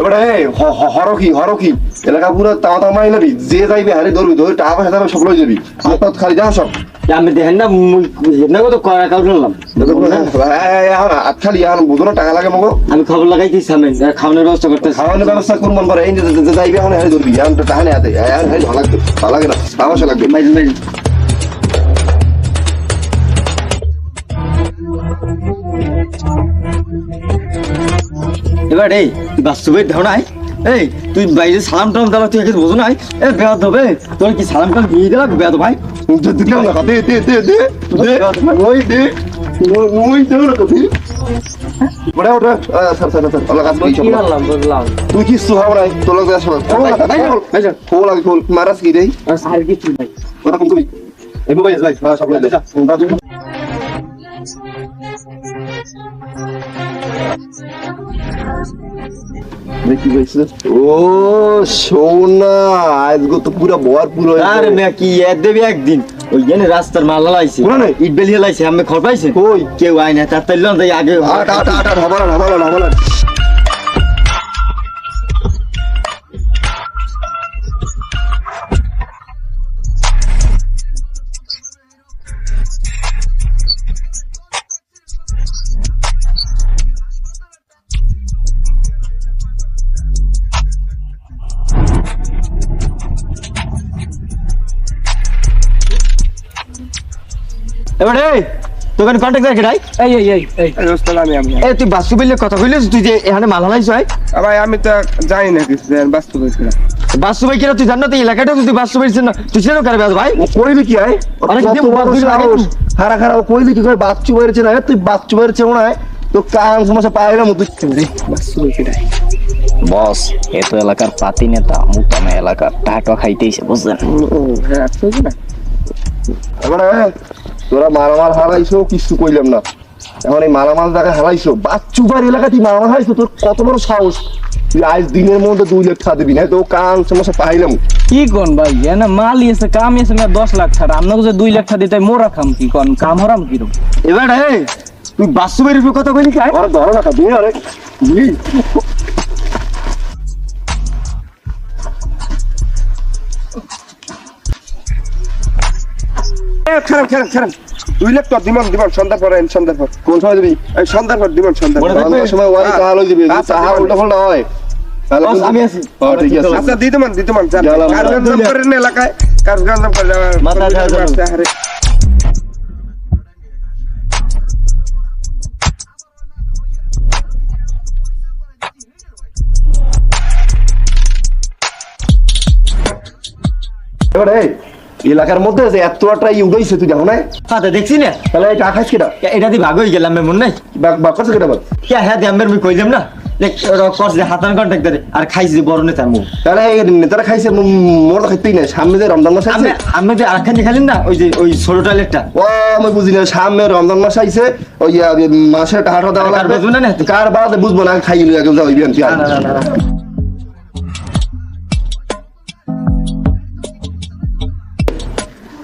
এবারে হরকি হরকি এলাকা পুরো তামা তামা এলাবি যে যাইবে হারে ধরবি ধরে টাকা পয়সা যাবে সব লই যাবি। হাত খালি যাও সব আমি দেখেন না হেনা কত করা কাল শুনলাম হাত খালি আর বুঝো টাকা লাগে মগো আমি খবর লাগাই দিচ্ছি আমি খাওয়ানোর ব্যবস্থা করতেছি খাওয়ানোর ব্যবস্থা করুন মন এই যাইবে এখন হারে ধরবি আর টাকা নেই হাতে হারে ভালো লাগবে ভালো লাগে না টাকা পয়সা লাগবে এবার এই তুই বাস্তবের ধারণা এই তুই বাইরে সালাম টালাম দেওয়া তুই একে বোঝো নাই এ বেয়াদ হবে তোর কি সালাম টালাম দিয়ে দিলাম বেয়াদ ভাই দে দে দে দে দে দে দে ওই দে ওই- ওই দে না ওটা স্যার স্যার স্যার আল্লাহ কাজ করি সব বললাম বুঝলাম তুই কি সুহাব নাই তোর লাগে আসবে ফোন লাগে ফোন মারাস কি দেই আর কিছু নাই কথা কম কবি এই ভাই হ্যাঁ সব লাগে দেখি গেছে ও সোনা আজকে তো পুরা ভরপুর আরে মে কি এর দেবে একদিন? ওই জেনে রাস্তার মাল লাইছে পুরো নাই? ইট বেলি লাইছে আমি খবর পাইছে কই? কেউ আয় না তার তাইল না আগে আট আট আট হবলা হবলা হবলা এবারে তোকে কন্ট্যাক্ট রাখে। রাই এই এই এই। এই দোস্তাল আমি আমি এই তুই বাস্তু বিলে কথা কইলিস তুই যে এখানে মাল হালাইছ হয় ভাই আমি তো জানি না কিছু বাস্তব হয়েছিল বাস্তু ভাই কিনা তুই জানো তো এই এলাকাটা তুই বাস্তু ভাই না। তুই কারে ভাই? কইলি কি আয় অনেক দিন সাহস। হারা খারা কইলি কি কই বাচ্চু বেরেছে না তুই বাচ্চু বেরেছে হয় তো কান সমস্যা পাইলাম তুই বাস্তব হয়েছিল বস এ তো এলাকার পাতি নেতা মুতামে এলাকার টাকা খাইতেইছে বুঝলেন? ও হ্যাঁ আসছে না। এবারে তোরা মালামাল হারাইছো কিছু কইলাম না। এখন এই মালামাল জায়গা হারাইছো বাচ্চু বাড়ি এলাকা মালামাল হারাইছো তোর কত বড় সাহস? তুই আজ দিনের মধ্যে দুই লাখ টাকা দিবি না তো কান সমস্যা পাইলাম। কি কোন ভাই এনা মাল ইয়েছে কাম ইয়েছে না দশ লাখ টাকা আপনাকে যে দুই লাখ টাকা দিতে মোরা খাম কি কোন? কাম হরাম কিরম? এবার এই তুই বাস্তু ভাইয়ের কথা কইলি কাই আর ধরো না দিবি আরে। খারাপ খারাপ খারাপ দুই লাখ টাকা দিমান দিমান সন্ধ্যার পর সন্ধ্যার পর। কোন সময় দিবি? এই সন্ধ্যার পর দিমান সন্ধ্যার মনে থাকবে? সময় তাহা দিবি আচ্ছা, তাহা উল্টা পাল্টা হয়। তাহলে আমি আছি। ঠিক আছে। আচ্ছা দিতে মান দিতে মান গেলাম। করেন এলাকায়। কাজ করে মাথা ঝাড়া। হারে এই, এলাকার মধ্যে যে এত একটা ই উড়াইছে তুই দেখো না কথা দেখছি না। তাহলে টাকা খাইস কেটা? এটা দি ভাগ হয়ে গেলাম মন নাই? বাক করছে কেটা বাক কে হ্যাঁ দে আমি না? যে হাতান কন্ট্যাক্ট আর খাইছি যে বড় নেতা মু তাহলে নেতারা খাইছে ম- মোর তো খাইতেই নাই সামনে যে রমজান মাস আমি আইছে আমি যে আরেকখান খাইলেন না ওই যে ওই ছোট টয়লেটটা ও আমি বুঝি না সামনে রমজান মাস আইছে ওই মাসের দেওয়া কার লাগবে। বুঝব না না? কার বাদে বুঝব না খাই গেলি একদম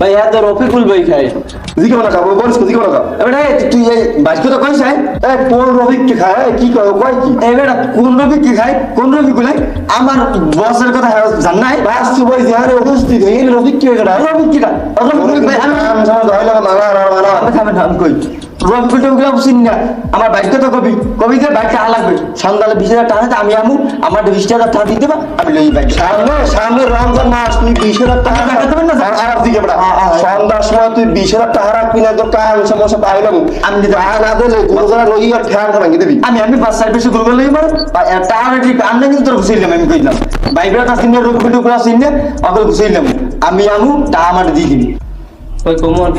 ভাই এত রফিকুল ভাই খায় জিকে মনে খাব বলিস জিকে মনে খাও এবার তুই এই বাজকো তো কইছ হ্যাঁ এ কোন রফিক কি খায় কি কয় কয় কি এবার কোন রফিক কি খায় কোন রফিক গুলাই আমার বসের কথা হ্যাঁ জান নাই বাস সুবাই জিহারে উপস্থিত এই রফিক কি গড়া রফিক কি খায় রফিক ভাই আমি আমি সময় ধইলা মারা মারা আমি খাবেন কই বুঝিন না আমার বাইকটা তো কবি কবি যে বাইকটা আ লাগবে সন্ধ্যালে বিশ হাজার টাকা আমি আমু আমার বিশ হাজার টাকা দিতে পার আমি লই বাইক সামনে সামনে রমজান মাস তুই বিশ হাজার টাকা টাকা দেবেন না, স্যার? দিকে বেড়া। হ্যাঁ, হ্যাঁ। সন্ধ্যার সময় তুই বিশ হাজার টাকা রাখবি না তোর সমস্যা পাইলাম আমি দিতে- টাকা না দিলে গুরুজনা রই আর ঠ্যাং ভাঙি দিবি? আমি আমি লই মার টাকা ঠিক আমি কিন্তু তোর ঘুষাইলাম আমি কইলাম বাইকটা কাছে নিয়ে রবি কুলটা গুলা চিনে অকল ঘুষাইলাম আমি আমু টাকা আমার দিয়ে দিবি। ওই কোমল।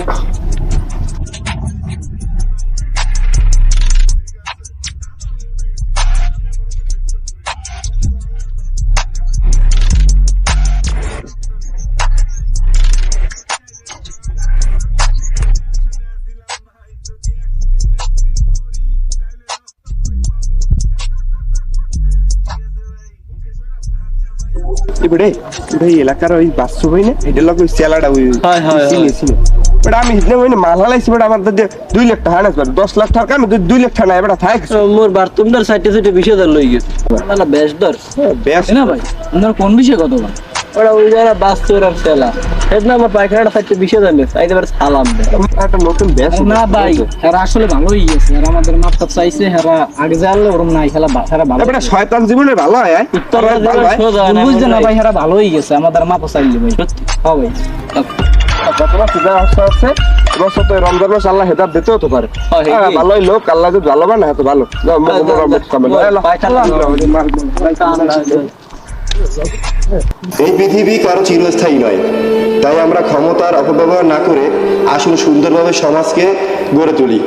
বেড়ে ওটা এলাকার ওই বাস্তব হই না এটা লোক চেলাটা ওই বাট হয়, হয়। আমি হিদনে হই না মাল হালাইছি বাট আমার তো যে দুই লাখ টাকা না দশ লাখ টাকা আমি দুই লাখ টাকা বেটা থাক। মোর বার তোমার সাইটে সাইটে বিশ হাজার লই গেছে। না বেশ দর বেশ। না ভাই কোন বিষয়ে কত ওরা ওই যারা বাস্তবের আর সেলা সেদিন আমার পায়খানাটা সাইডে বিশ হাজার লেছে পারে সালাম একটা নতুন ব্যাস না ভাই এরা আসলে ভালোই গেছে। এরা আমাদের মাপটা চাইছে এরা আগে জানলে ওরম নাই খেলা এরা ভালো বেটা শয়তান জীবনে ভালো হয় হ্যাঁ? উত্তর ভালো না ভাই। এরা ভালোই গেছে। আমাদের মাপও চাইলে ভাই। হ্যাঁ ভাই। যতবার সিধা রাস্তা আছে এবছর তো রমজান মাস আল্লাহ হেদার দিতেও তো পারে। হয়, ভালোই লোক আল্লাহ যদি ভালো তো ভালো। এই পৃথিবী কারও চিরস্থায়ী নয়। তাই আমরা ক্ষমতার অপব্যবহার না করে আসুন সুন্দরভাবে সমাজকে গড়ে তুলি।